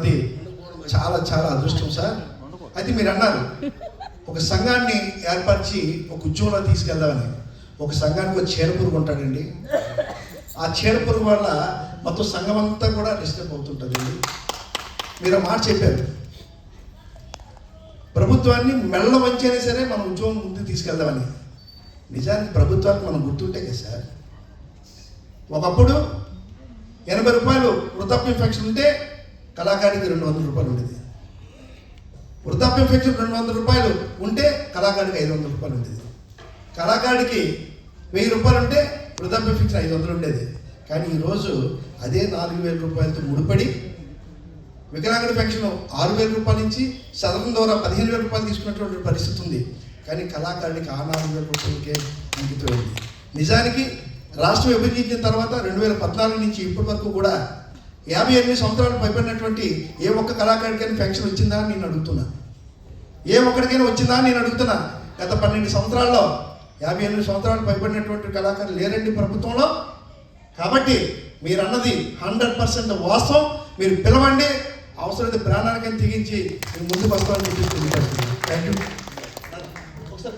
అది చాలా చాలా అదృష్టం సార్. అయితే మీరు అన్నారు ఒక సంఘాన్ని ఏర్పరిచి ఒక ఉద్యోగంలో తీసుకెళ్దామని. ఒక సంఘానికి ఒక చీడపురుగు ఉంటాడండి. ఆ చీడపురుగు వల్ల మొత్తం సంఘం అంతా కూడా డిస్టర్బ్ అవుతుంటుందండి. మీరు ఆ మాట చెప్పారు. ప్రభుత్వాన్ని మెల్ల వంచైనా సరే మనం ఉద్యోగం ముందుకు తీసుకెళ్దామని. నిజానికి ప్రభుత్వానికి మనం గుర్తుంటే కదా సార్. ఒకప్పుడు ఎనభై రూపాయలు వృద్ధాప్య ఇన్ఫెక్షన్ ఉంటే కళాకారుడికి రెండు వందల రూపాయలు ఉండేది. వృద్ధాప్య పెన్షన్ రెండు వందల రూపాయలు ఉంటే కళాకారుడికి ఐదు వందల రూపాయలు ఉండేది. కళాకారుడికి వెయ్యి రూపాయలు ఉంటే వృద్ధాప్య పెన్షన్ ఐదు వందలు ఉండేది. కానీ ఈరోజు అదే నాలుగు వేల రూపాయలతో ముడిపడి వికలాంగుల పెన్షన్ ఆరు వేల రూపాయల నుంచి సదనం ద్వారా పదిహేను వేల రూపాయలు తీసుకున్నటువంటి పరిస్థితి ఉంది. కానీ కళాకారుడికి ఆ నాలుగు వేల రూపాయలకే అంకితమైంది. నిజానికి రాష్ట్రం విభజించిన తర్వాత రెండు వేల పద్నాలుగు నుంచి ఇప్పటి వరకు కూడా యాభై ఎనిమిది సంవత్సరాలు పైబడినటువంటి ఏ ఒక్క కళాకారుడికైనా పెన్షన్ వచ్చిందా అని నేను అడుగుతున్నా. ఏ ఒక్కడికైనా వచ్చిందా అని నేను అడుగుతున్నా. గత పన్నెండు సంవత్సరాల్లో యాభై ఎనిమిది సంవత్సరాలు పైబడినటువంటి కళాకారులు లేరండి ప్రభుత్వంలో. కాబట్టి మీరు అన్నది హండ్రెడ్ పర్సెంట్ వాస్తవం. మీరు పిలవండి అవసరమైతే ప్రాణానికని తెగించి మీరు ముందుకు వస్తామని చెప్పి థ్యాంక్ యూ ఒకసారి